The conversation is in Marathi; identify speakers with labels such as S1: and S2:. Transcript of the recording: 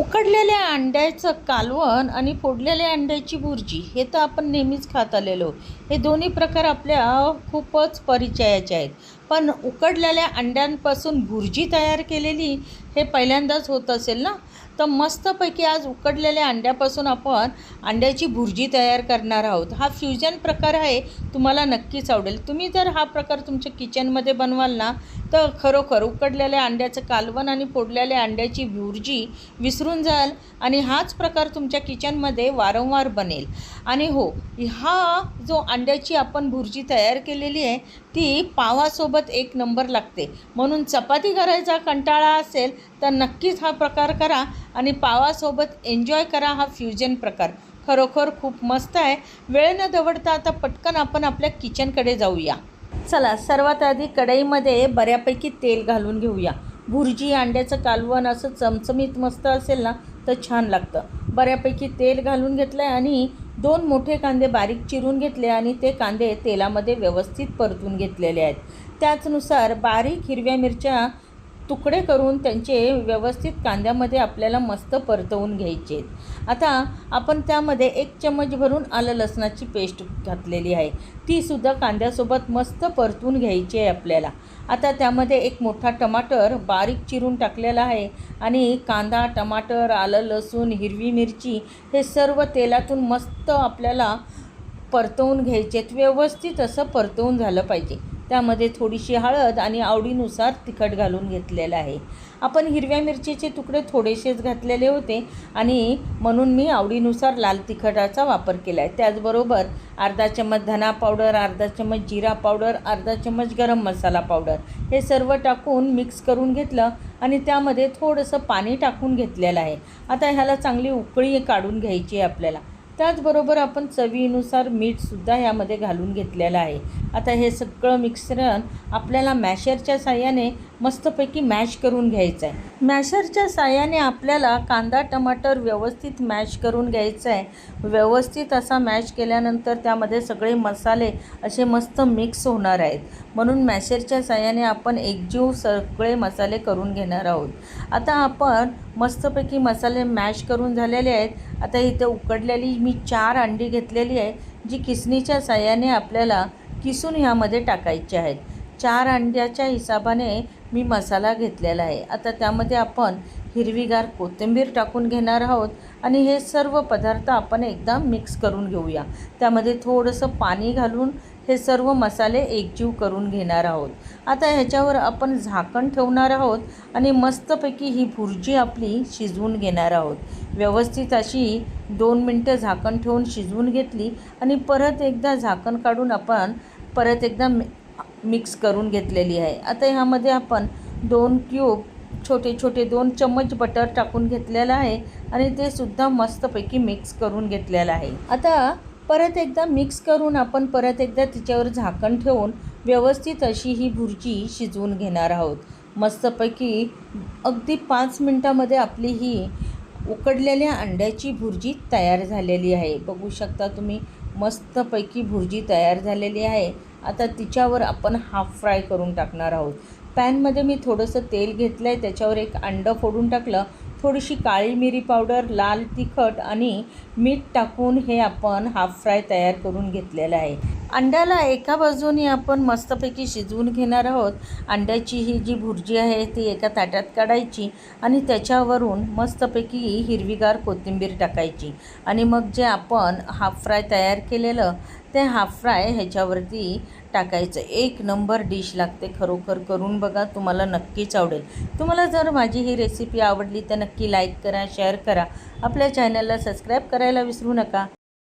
S1: उकडलेल्या अंड्याचं कालवण आणि फोडलेल्या अंड्याची भुर्जी हे तर आपण नेहमीच खात आलेलो. हे दोन्ही प्रकार आपल्या खूपच परिचयाचे आहेत. पण उकडलेल्या अंड्यांपासून भुर्जी तयार केलेली हे पहिल्यांदाच होत असेल ना? तर मस्तपैकी आज उकडलेल्या अंड्यापासून आपण अंड्याची भुर्जी तयार करणार आहोत. हा फ्युजन प्रकार आहे तुम्हाला नक्कीच आवडेल. तुम्ही जर हा प्रकार तुमच्या किचनमध्ये बनवाल ना तर खरोखर उकडलेल्या अंड्याचं कालवण आणि फोडलेल्या अंड्याची भुर्जी विसरून जाल आणि हाच प्रकार तुमच्या किचनमध्ये वारंवार बनेल. आणि हो हा जो अंड्याची आपण भुर्जी तयार केलेली आहे ती पावासोबत एक नंबर लागते. म्हणून चपाती करायचा कंटाळा असेल तर नक्कीच हा प्रकार करा आणि पावासोबत एन्जॉय करा हा फ्युजन प्रकार. खरोखर खूप मस्त आहे. वेळ न दवडता आता पटकन आपण आपल्या किचनकडे जाऊया. चला सर्वात आधी कढईमध्ये बऱ्यापैकी तेल घालून घेऊया. भुर्जी अंड्याचं कालवण असं चमचमीत मस्त असेल ना तर छान लागतं. बऱ्यापैकी तेल घालून घेतलं आहे आणि दोन मोठे कांदे बारीक चिरून घेतले आणि ते कांदे तेलामध्ये व्यवस्थित परतून घेतलेले आहेत. त्याचनुसार बारीक हिरव्या मिरच्या तुकडे करून त्यांचे व्यवस्थित कांद्यामध्ये आपल्याला मस्त परतवून घ्यायचे आहेत. आता आपण त्यामध्ये एक चम्मच भरून आलं लसणाची पेस्ट घातलेली आहे. तीसुद्धा कांद्यासोबत मस्त परतून घ्यायची आहे आपल्याला. आता त्यामध्ये एक मोठा टमाटर बारीक चिरून टाकलेला आहे आणि कांदा टमाटर आलं लसूण हिरवी मिरची हे सर्व तेलातून मस्त आपल्याला परतवून घ्यायचे आहेत. व्यवस्थित असं परतवून झालं पाहिजे. त्यामध्ये थोडीशी हळद आणि आवडीनुसार तिखट घालून घेतलेलं आहे. आपण हिरव्या मिरचीचे तुकडे थोडेसेच घातलेले होते आणि म्हणून मी आवडीनुसार लाल तिखटाचा वापर केला आहे त्याचबरोबर अर्धा चम्मच धना पावडर अर्धा चम्मच जिरा पावडर अर्धा चम्मच गरम मसाला पावडर हे सर्व टाकून मिक्स करून घेतलं आणि त्यामध्ये थोडंसं पाणी टाकून घेतलेलं आहे. आता ह्याला चांगली उकळी काढून घ्यायची आहे आपल्याला. त्याचबरोबर आपण चवीनुसार मीठसुद्धा यामध्ये घालून घेतलेलं आहे. आता हे सगळं मिश्रण आपल्याला मॅशरच्या साह्याने मस्तपैकी मॅश करून घ्यायचं आहे मॅशरच्या साह्याने आपल्याला कांदा टमाटर व्यवस्थित मॅश करून घ्यायचं आहे व्यवस्थित असा मॅश केल्यानंतर त्यामध्ये सगळे मसाले असे मस्त मिक्स होणार आहेत. म्हणून मॅशरच्या साह्याने आपण एकजीव सगळे मसाले करून घेणार आहोत. आता आपण मस्तपैकी मसाले मॅश करून झालेले आहेत. आता इथे उकडलेली मी चार अंडी घेतलेली आहे जी किसणीच्या साह्याने आपल्याला किसून ह्यामध्ये टाकायचे आहेत. चार अंड्याच्या हिसाबाने मी मसाला घेतलेला आहे. आता त्यामध्ये आपण हिरवीगार कोथिंबीर टाकून घेणार आहोत आणि हे सर्व पदार्थ आपण एकदा मिक्स करून घेऊया. त्यामध्ये थोडंसं पाणी घालून हे सर्व मसाले एकजीव करून घेणार आहोत. आता ह्याच्यावर आपण झाकण ठेवणार आहोत आणि मस्तपैकी ही भुर्जी आपली शिजवून घेणार आहोत. व्यवस्थित अशी दोन मिनटं झाकण ठेवून शिजवून घेतली आणि परत एकदा झाकण काढून आपण परत एकदा मि मिक्स करून घेतलेली आहे. आता ह्यामध्ये आपण दोन क्यूब छोटे छोटे दोन चम्मच बटर टाकून घेतलेलं आहे आणि ते सुद्धा मस्तपैकी मिक्स करून घेतलेलं आहे. आता परत एकदा मिक्स करून आपण परत एकदा तिच्यावर झाकण ठेवून व्यवस्थित अशी ही भुर्जी शिजवून घेणार आहोत. मस्तपैकी अगदी पाच मिनटामध्ये आपली ही उकडलेल्या अंड्याची भुर्जी तयार झालेली आहे. बघू शकता तुम्ही मस्तपैकी भुर्जी तयार झालेली आहे. आता तिच्यावर आपण हाफ फ्राय करून टाकणार आहोत. पॅनमध्ये मी थोडंसं तेल घेतलं आहे त्याच्यावर एक अंडं फोडून टाकलं. थोडीशी काळी मिरी पावडर लाल तिखट आणि मीठ टाकून हे आपण हाफ फ्राय तयार करून घेतलेलं आहे. अंड्याला एका बाजूने आपण मस्तपैकी शिजवून घेणार आहोत. अंड्याची ही जी भुर्जी आहे ती एका ताटात काढायची आणि त्याच्यावरून मस्तपैकी हिरवीगार कोथिंबीर टाकायची. आणि मग जे आपण हाफ फ्राय तयार केलेलं ते हाफ फ्राय ह्याच्यावरती टाकायचं. एक नंबर डिश लागते खरोखर करून बघा तुम्हाला नक्कीच आवडेल. तुम्हाला जर माझी ही रेसिपी आवडली तर नक्की लाईक करा शेअर करा. आपल्या चॅनलला सबस्क्राईब करायला विसरू नका.